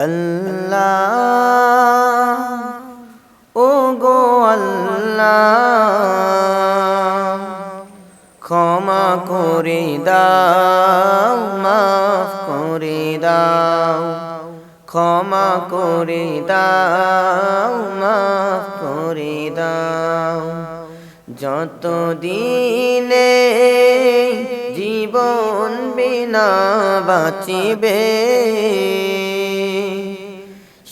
আল্লাহ। ও গো আল্লাহ, ক্ষমা করে দাও, মাফ করে দাও। ক্ষমা করে দাও, মাফ করে দাও। যত দিনে জীবন বিনা বাঁচিবে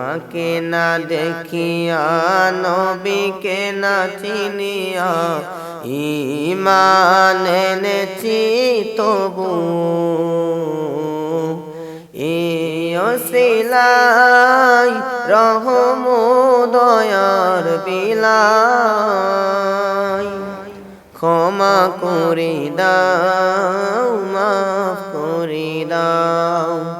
তোমাকে না দেখিয়া নবীকে না চিনিয়া ইমান এনেছি তবু। এসিলাই রহম দয়ার বিলাই ক্ষমা করে দাও, মাফ করে দাও।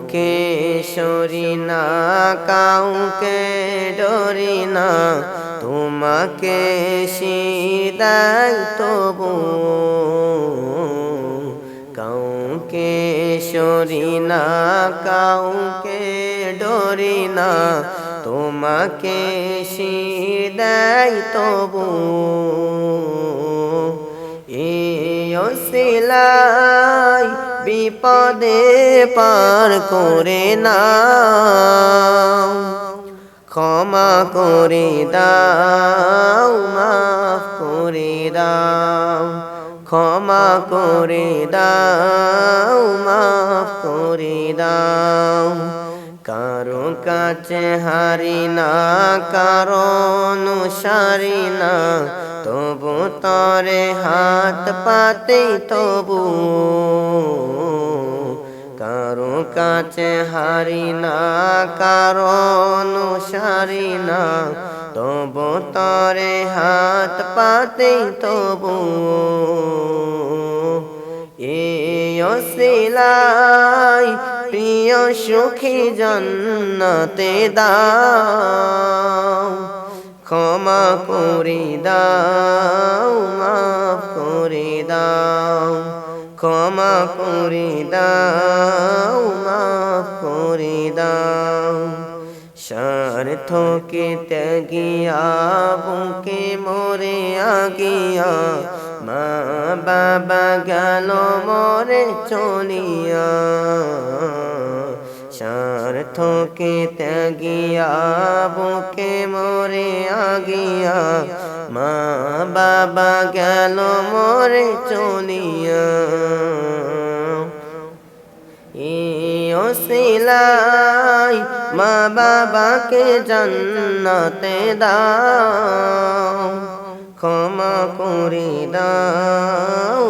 কাউকে সরি না, কাউকে ডরি না, তোমাকে সিদাই তবু। কাউকে সরি না, কাউকে ডরি না, তোমাকে সিদাই তবু। এসিলাই বিপদে পার করে না ক্ষমা করে দাও, মাফ করে দাও। ক্ষমা করে দাও, মাফ করে দাও। কারও কাছে হারি না কারণ সারি না তবু তরে হাত পাতে তবু কারও কাছে হারি না কারণ সারি না। তবু তরে হাত পাতে তবু এসিলাই প্রিয় সুখী জন্নতে দাও। ক্ষমা করে দাও, মাফ করে দাও। ক্ষমা করে দাও, মাফ করে দাও। স্বার্থকে ত্যাগিয়া, বুকে মরে আগিয়া, মা বাবা গেল মরে চলিয়া। স্বার্থকে ত্যাগিয়া বুকে মরে আগিয়া মা বাবা গেল মরে চলিয়া ওসিলাই মা বাবাকে জন্নতে দাও ক্ষমা করে দাও